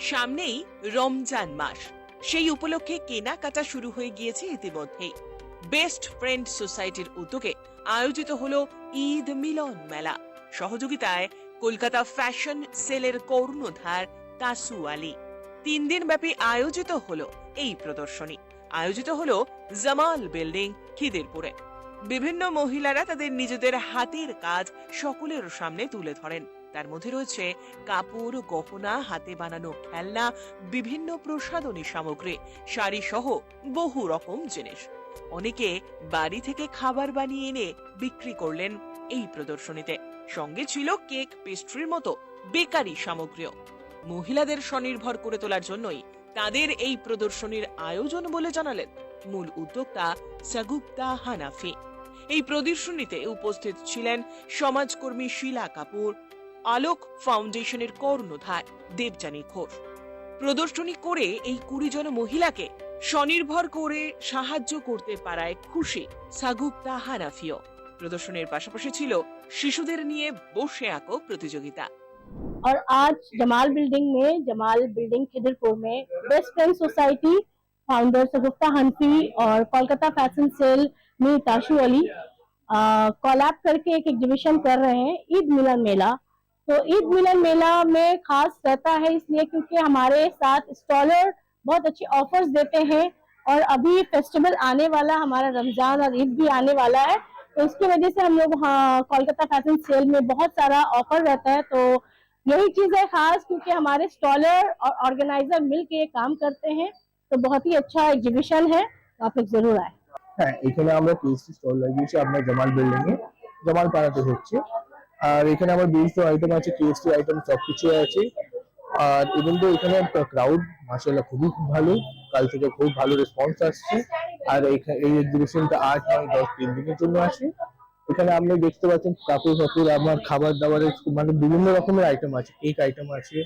সামনেই রমজান মাস। সেই উপলক্ষে কেনাকাটা শুরু হয়ে গিয়েছে ইতিমধ্যেই। বেস্ট ফ্রেন্ড সোসাইটির উদ্যোগে আয়োজিত হলো ঈদ মিলন মেলা। সহযোগিতায় কলকাতা ফ্যাশন সেলের কর্ণধার তাসু আলী। তিন দিন ব্যাপী আয়োজিত হলো এই প্রদর্শনী। আয়োজিত হলো জামাল বিল্ডিং, খিদিরপুরে। বিভিন্ন মহিলারা তাদের নিজেদের হাতের কাজ সকলের সামনে তুলে ধরেন। তার মধ্যে রয়েছে কাপড়, গহনা, হাতে বানানো খেলনা, বিভিন্ন প্রসাধনী সামগ্রী, শাড়ি সহ বহু রকম জিনিস। অনেকে বাড়ি থেকে খাবার বানিয়ে এনে বিক্রি করলেন এই প্রদর্শনীতে। সঙ্গে ছিল কেক পেস্ট্রির মতো বেকারি সামগ্রীও। মহিলাদের স্বনির্ভর করে তোলার জন্যই তাদের এই প্রদর্শনীর আয়োজন বলে জানালেন মূল উদ্যোক্তা সাগুপ্তা হানাফি। এই প্রদর্শনীতে উপস্থিত ছিলেন সমাজকর্মী শিলা কাপুর আলোক ফাউন্ডেশনের কর্ণধার দেবযানী ঘোষ প্রদর্শনী করে এই কুড়ি জন মহিলাকে স্বনির্ভর করে সাহায্য করতে পারায় খুশি সাগুপ্তা হানাফিও প্রদর্শনীর পাশাপাশি ছিল শিশুদের নিয়ে বসে আঁকো প্রতিযোগিতা और आज जमाल बिल्डिंग में जमाल बिल्डिंग खिदरपुर में best friend society founder Sagufta Hanafi और कोलकाता फैशन सेल में ताशु अली कोलैब करके एक एग्जीबिशन कर रहे हैं ईद मिलन मेला तो ईद मिलन मेला में खास रहता है इसलिए क्योंकि हमारे साथ स्टॉलर बहुत अच्छे ऑफर्स देते हैं और अभी फेस्टिवल आने वाला हमारा रमजान और ईद भी आने वाला है तो इसकी वजह से हम लोग हाँ कोलकाता फैशन सेल में बहुत सारा ऑफर रहता है तो यही चीज है खास क्योंकि हमारे स्टॉलर और ऑर्गेनाइजर मिल के ये काम करते हैं तो बहुत ही अच्छा एग्जीबिशन है तो आप लोग जरूर आए হ্যাঁ এখানে আমরা পেস্ট্রি স্টল লাগিয়েছি আপনার জামাল বিল্ডিং এ জামাল পাড়াতে হচ্ছে আর এখানে আমার বিভিন্ন আইটেম আছে কেএসটি আইটেম সবকিছু আছে। আর ইভেন তো এখানে ক্রাউড মাসাল্লাহ খুবই ভালো। কাল থেকে খুব ভালো রেসপন্স আসছে। আর এই এক্সিবিশনটা আট, নয়, দশ, তিন দিনের জন্য আছে এখানে আপনি দেখতে পাচ্ছেন কাপড় ফাপড় আমার খাবার দাবারের মানে বিভিন্ন রকমের আইটেম আছে। কেক আইটেম আছে,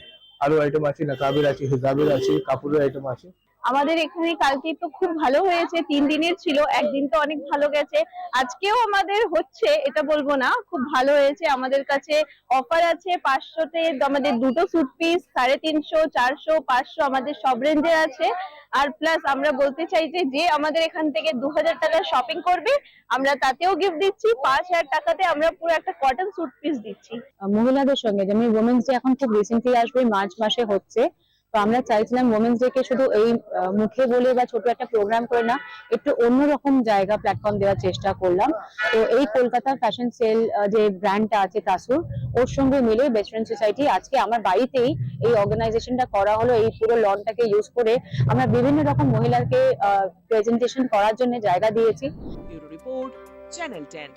আরও আইটেম আছে, নাকাবের আছে, হিজাবের আছে, কাপড়ের আইটেম আছে। আমাদের এখানে কালকে তো খুব ভালো হয়েছে, তিন দিনের ছিল, একদিন তো অনেক ভালো গেছে। আজকেও আমাদের হচ্ছে, এটা বলব না, খুব ভালো হয়েছে। আমাদের কাছে অফার আছে পাঁচশোতে, আমাদের দুটো স্যুট পিস সাড়ে তিনশো, চারশো, পাঁচশো, আমাদের সব রেঞ্জের আছে। আর প্লাস আমরা বলতে চাই যে যে আমাদের এখান থেকে দু হাজার টাকা শপিং করবে, আমরা তাতেও গিফট দিচ্ছি। পাঁচ হাজার টাকাতে আমরা পুরো একটা কটন স্যুট পিস দিচ্ছি। মহিলাদের সঙ্গে, যেমন ওমেন্স ডে এখন খুব রিসেন্টলি আসবে, মার্চ মাসে হচ্ছে। তো আমরা চাইছিলাম ওমেন্স ডে কে শুধু এই মুখে বলে বা ছোট একটা প্রোগ্রাম করে না, একটু অন্যরকম জায়গা প্ল্যাটফর্ম দেওয়ার চেষ্টা করলাম। তো এই কলকাতা ফ্যাশন সেল যে ব্র্যান্ডটা আছে তাসুর, ওর সঙ্গে মিলে বেস্ট ফ্রেন্ড সোসাইটি আজকে আমার বাড়িতেই এই অর্গানাইজেশনটা করা হলো, এই পুরো লনটাকে ইউজ করে আমরা বিভিন্ন রকম মহিলাকে প্রেজেন্টেশন করার জন্য জায়গা দিয়েছি। Report, channel ten.